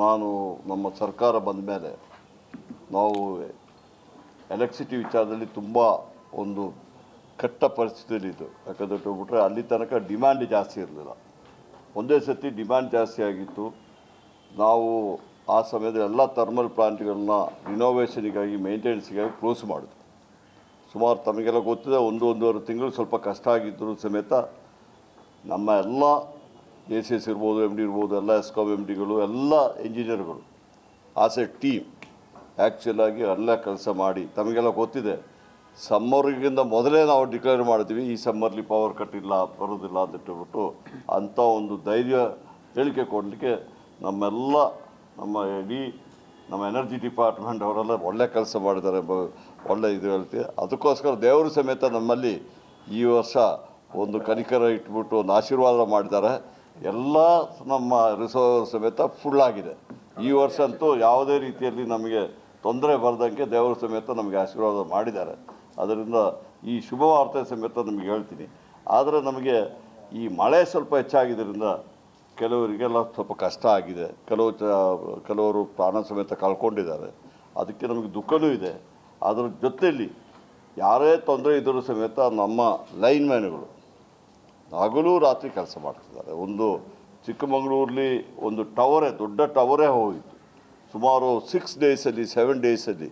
ನಾನು ನಮ್ಮ ಸರ್ಕಾರ ಬಂದ ಮೇಲೆ ನಾವು ಎಲೆಕ್ಟ್ರಿಸಿಟಿ ವಿಚಾರದಲ್ಲಿ ತುಂಬ ಒಂದು ಕೆಟ್ಟ ಪರಿಸ್ಥಿತಿಯಲ್ಲಿ ಯಾಕಂದ್ರೆ ಯಾಕಂದರೆ ಹೋಗ್ಬಿಟ್ರೆ ಅಲ್ಲಿ ತನಕ ಡಿಮ್ಯಾಂಡ್ ಜಾಸ್ತಿ ಇರಲಿಲ್ಲ. ಒಂದೇ ಸತಿ ಡಿಮ್ಯಾಂಡ್ ಜಾಸ್ತಿ ಆಗಿತ್ತು. ನಾವು ಆ ಸಮಯದಲ್ಲಿ ಎಲ್ಲ ಥರ್ಮಲ್ ಪ್ಲಾಂಟ್ಗಳನ್ನ ರಿನೋವೇಷನಿಗಾಗಿ ಮೇಂಟೆನೆನ್ಸ್ಗಾಗಿ ಕ್ಲೋಸ್ ಮಾಡಿದ್ವಿ. ಸುಮಾರು ತಮಗೆಲ್ಲ ಗೊತ್ತಿದೆ, ಒಂದು ಒಂದೂವರೆ ತಿಂಗಳು ಸ್ವಲ್ಪ ಕಷ್ಟ ಆಗಿದ್ದರೂ ಸಮೇತ ನಮ್ಮ ಎಲ್ಲ ಎ ಸಿ ಎಸ್ ಇರ್ಬೋದು ಎಂ ಡಿ ಇರ್ಬೋದು ಎಲ್ಲ ಎಸ್ಕಾಮ್ ಎಂ ಡಿಗಳು ಎಲ್ಲ ಇಂಜಿನಿಯರ್ಗಳು ಆಸ್ ಎ ಟೀಮ್ ಆ್ಯಕ್ಚುಲಾಗಿ ಎಲ್ಲ ಕೆಲಸ ಮಾಡಿ. ತಮಗೆಲ್ಲ ಗೊತ್ತಿದೆ ಸಮ್ಮರ್ಗಿಂತ ಮೊದಲೇ ನಾವು ಡಿಕ್ಲೇರ್ ಮಾಡ್ತೀವಿ, ಈ ಸಮ್ಮರ್ಲಿ ಪವರ್ ಕಟ್ ಇಲ್ಲ, ಬರೋದಿಲ್ಲ ಅಂತ ಹೇಳ್ಬಿಟ್ಟು ಅಂಥ ಒಂದು ಧೈರ್ಯ, ಹೇಳಿಕೆ ಕೊಡಲಿಕ್ಕೆ ನಮ್ಮೆಲ್ಲ, ನಮ್ಮ ಇಡೀ ನಮ್ಮ ಎನರ್ಜಿ ಡಿಪಾರ್ಟ್ಮೆಂಟ್ ಅವರೆಲ್ಲ ಒಳ್ಳೆ ಕೆಲಸ ಮಾಡಿದ್ದಾರೆ ಒಳ್ಳೆ ಇದು ಹೇಳ್ತೀವಿ ಅದಕ್ಕೋಸ್ಕರ ದೇವರು ಸಮೇತ ನಮ್ಮಲ್ಲಿ ಈ ವರ್ಷ ಒಂದು ಕನಿಕರ ಇಟ್ಬಿಟ್ಟು ಒಂದು ಆಶೀರ್ವಾದ ಮಾಡಿದ್ದಾರೆ. ಎಲ್ಲ ನಮ್ಮ ರಿಸೋರ್ಸ್ ಸಮೇತ ಫುಲ್ ಆಗಿದೆ. ಈ ವರ್ಷ ಅಂತೂ ಯಾವುದೇ ರೀತಿಯಲ್ಲಿ ನಮಗೆ ತೊಂದರೆ ಬರದಂಗೆ ದೇವರ ಸಮೇತ ನಮಗೆ ಆಶೀರ್ವಾದ ಮಾಡಿದ್ದಾರೆ. ಅದರಿಂದ ಈ ಶುಭವಾರ್ತೆ ಸಮೇತ ನಮಗೆ ಹೇಳ್ತೀನಿ. ಆದರೆ ನಮಗೆ ಈ ಮಳೆ ಸ್ವಲ್ಪ ಹೆಚ್ಚಾಗಿದ್ದರಿಂದ ಕೆಲವರಿಗೆಲ್ಲ ಸ್ವಲ್ಪ ಕಷ್ಟ ಆಗಿದೆ. ಕೆಲವು ಚ- ಕೆಲವರು ಪ್ರಾಣ ಸಮೇತ ಕಳ್ಕೊಂಡಿದ್ದಾರೆ. ಅದಕ್ಕೆ ನಮಗೆ ದುಃಖನೂ ಇದೆ. ಅದರ ಜೊತೆಯಲ್ಲಿ ಯಾರೇ ತೊಂದರೆ ಇದ್ದರೂ ಸಮೇತ ನಮ್ಮ ಲೈನ್ ಮ್ಯಾನ್ಗಳು ಹಗಲು ರಾತ್ರಿ ಕೆಲಸ ಮಾಡ್ತಿದ್ದಾರೆ. ಒಂದು ಚಿಕ್ಕಮಗಳೂರಲ್ಲಿ ಒಂದು ಟವರೇ ದೊಡ್ಡ ಟವರೇ ಹೋಗಿತ್ತು. ಸುಮಾರು ಸಿಕ್ಸ್ ಡೇಸಲ್ಲಿ ಸೆವೆನ್ ಡೇಸಲ್ಲಿ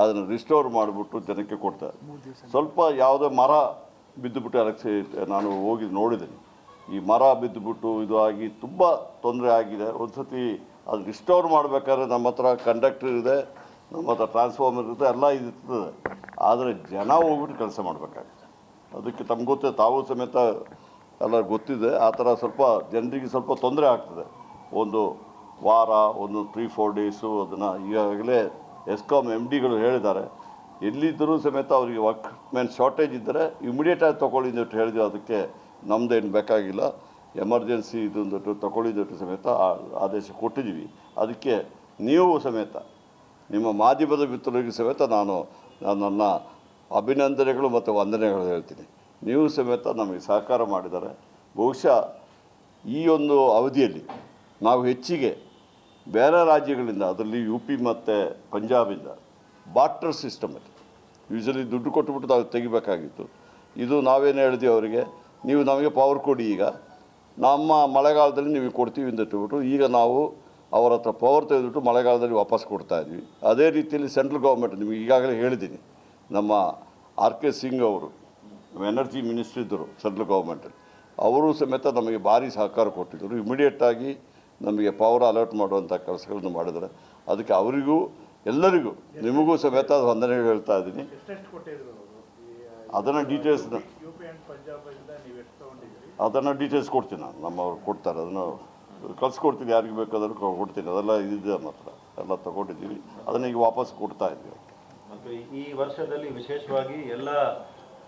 ಅದನ್ನು ರಿಸ್ಟೋರ್ ಮಾಡಿಬಿಟ್ಟು ಜನಕ್ಕೆ ಕೊಡ್ತಾರೆ ಸ್ವಲ್ಪ ಯಾವುದೇ ಮರ ಬಿದ್ದುಬಿಟ್ಟು ಅದಕ್ಕೆ ನಾನು ಹೋಗಿ ನೋಡಿದ್ದೀನಿ. ಈ ಮರ ಬಿದ್ದುಬಿಟ್ಟು ಇದು ಆಗಿ ತುಂಬ ತೊಂದರೆ ಆಗಿದೆ. ಒಂದು ಸತಿ ಅದು ರಿಸ್ಟೋರ್ ಮಾಡಬೇಕಾದ್ರೆ ನಮ್ಮ ಹತ್ರ ಕಂಡಕ್ಟರ್ ಇದೆ ನಮ್ಮ ಹತ್ರ ಟ್ರಾನ್ಸ್ಫಾರ್ಮರ್ ಇರುತ್ತೆ ಎಲ್ಲ ಇರ್ತದೆ. ಆದರೆ ಜನ ಹೋಗ್ಬಿಟ್ಟು ಕೆಲಸ ಮಾಡಬೇಕಾಗುತ್ತೆ. ಅದಕ್ಕೆ ತಮ್ಗೆ ಗೊತ್ತೇ ತಾವು ಸಮೇತ ಎಲ್ಲ ಗೊತ್ತಿದೆ. ಆ ಥರ ಸ್ವಲ್ಪ ಜನರಿಗೆ ಸ್ವಲ್ಪ ತೊಂದರೆ ಆಗ್ತದೆ. ಒಂದು ವಾರ, ಒಂದು ತ್ರೀ ಫೋರ್ ಡೇಸು ಅದನ್ನು ಈಗಾಗಲೇ ಎಸ್ಕಾಮ್ ಎಂ ಡಿಗಳು ಹೇಳಿದ್ದಾರೆ. ಎಲ್ಲಿದ್ದರೂ ಸಮೇತ ಅವರಿಗೆ ವರ್ಕ್ ಮ್ಯಾನ್ ಶಾರ್ಟೇಜ್ ಇದ್ದರೆ ಇಮಿಡಿಯೇಟಾಗಿ ತೊಗೊಳ್ಳಿ ಅಂತ ಹೇಳಿದ್ರು. ಅದಕ್ಕೆ ನಮ್ಮದೇನು ಬೇಕಾಗಿಲ್ಲ. ಎಮರ್ಜೆನ್ಸಿ ಇದೊಂದು ತೊಗೊಳ್ಳಿದ್ದು ಸಮೇತ ಆದೇಶ ಕೊಟ್ಟಿದ್ದೀವಿ. ಅದಕ್ಕೆ ನೀವು ಸಮೇತ, ನಿಮ್ಮ ಮಾಧ್ಯಮದ ಮಿತ್ರರಿಗೆ ಸಮೇತ ನಾನು ನನ್ನ ಅಭಿನಂದನೆಗಳು ಮತ್ತು ವಂದನೆಗಳು ಹೇಳ್ತೀನಿ. ನೀವು ಸಮೇತ ನಮಗೆ ಸಹಕಾರ ಮಾಡಿದ್ದಾರೆ ಬಹುಶಃ ಈ ಒಂದು ಅವಧಿಯಲ್ಲಿ ನಾವು ಹೆಚ್ಚಿಗೆ ಬೇರೆ ರಾಜ್ಯಗಳಿಂದ, ಅದರಲ್ಲಿ ಯು ಪಿ ಮತ್ತು ಪಂಜಾಬಿಂದ ಬಾಟ್ರ್ ಸಿಸ್ಟಮಲ್ಲಿ ಯೂಶಲಿ ದುಡ್ಡು ಕೊಟ್ಟುಬಿಟ್ಟು ನಾವು ತೆಗಿಬೇಕಾಗಿತ್ತು. ಇದು ನಾವೇನು ಹೇಳಿದ್ವಿ ಅವರಿಗೆ, ನೀವು ನಮಗೆ ಪವರ್ ಕೊಡಿ ಈಗ. ನಮ್ಮ ಮಳೆಗಾಲದಲ್ಲಿ ನೀವು ಕೊಡ್ತೀವಿ ಅಂತ ಇಟ್ಬಿಟ್ಟು ಈಗ ನಾವು ಅವರ ಹತ್ರ ಪವರ್ ತೆಗೆದುಬಿಟ್ಟು ಮಳೆಗಾಲದಲ್ಲಿ ವಾಪಸ್ ಕೊಡ್ತಾ ಇದ್ವಿ. ಅದೇ ರೀತಿಯಲ್ಲಿ ಸೆಂಟ್ರಲ್ ಗೌರ್ಮೆಂಟ್ ನಿಮಗೆ ಈಗಾಗಲೇ ಹೇಳಿದ್ದೀನಿ, ನಮ್ಮ ಆರ್ ಕೆ ಸಿಂಗ್ ಅವರು ಎನರ್ಜಿ ಮಿನಿಸ್ಟ್ರಿ ಇದ್ದರು ಸೆಂಟ್ರಲ್ ಗೌರ್ಮೆಂಟಲ್ಲಿ ಅವರು ಸಮೇತ ನಮಗೆ ಭಾರಿ ಸಹಕಾರ ಕೊಟ್ಟಿದ್ದರು. ಇಮಿಡಿಯೇಟಾಗಿ ನಮಗೆ ಪವರ್ ಅಲರ್ಟ್ ಮಾಡುವಂಥ ಕೆಲಸಗಳನ್ನು ಮಾಡಿದರೆ ಅದಕ್ಕೆ ಅವರಿಗೂ ಎಲ್ಲರಿಗೂ ನಿಮಗೂ ಸಮೇತ ವಂದನೆ ಹೇಳ್ತಾ ಇದ್ದೀನಿ. ಅದನ್ನು ತಗೊಂಡಿದ್ರಿ ಅದನ್ನು ಡೀಟೇಲ್ಸ್ ಕೊಡ್ತೀನಿ ನಾನು. ನಮ್ಮವ್ರು ಕೊಡ್ತಾರೆ. ಅದನ್ನು ಕಳಿಸ್ಕೊಡ್ತೀನಿ. ಯಾರಿಗೆ ಬೇಕಾದರೂ ಕೊ- ಕೊಡ್ತೀನಿ. ಅದೆಲ್ಲ ಇದೆ ಮಾತ್ರ ಎಲ್ಲ ತಗೊಂಡಿದ್ದೀವಿ. ಅದನ್ನು ಈಗ ವಾಪಸ್ ಕೊಡ್ತಾ ಇದ್ದೀವಿ. ಮತ್ತು ಈ ವರ್ಷದಲ್ಲಿ ವಿಶೇಷವಾಗಿ ಎಲ್ಲ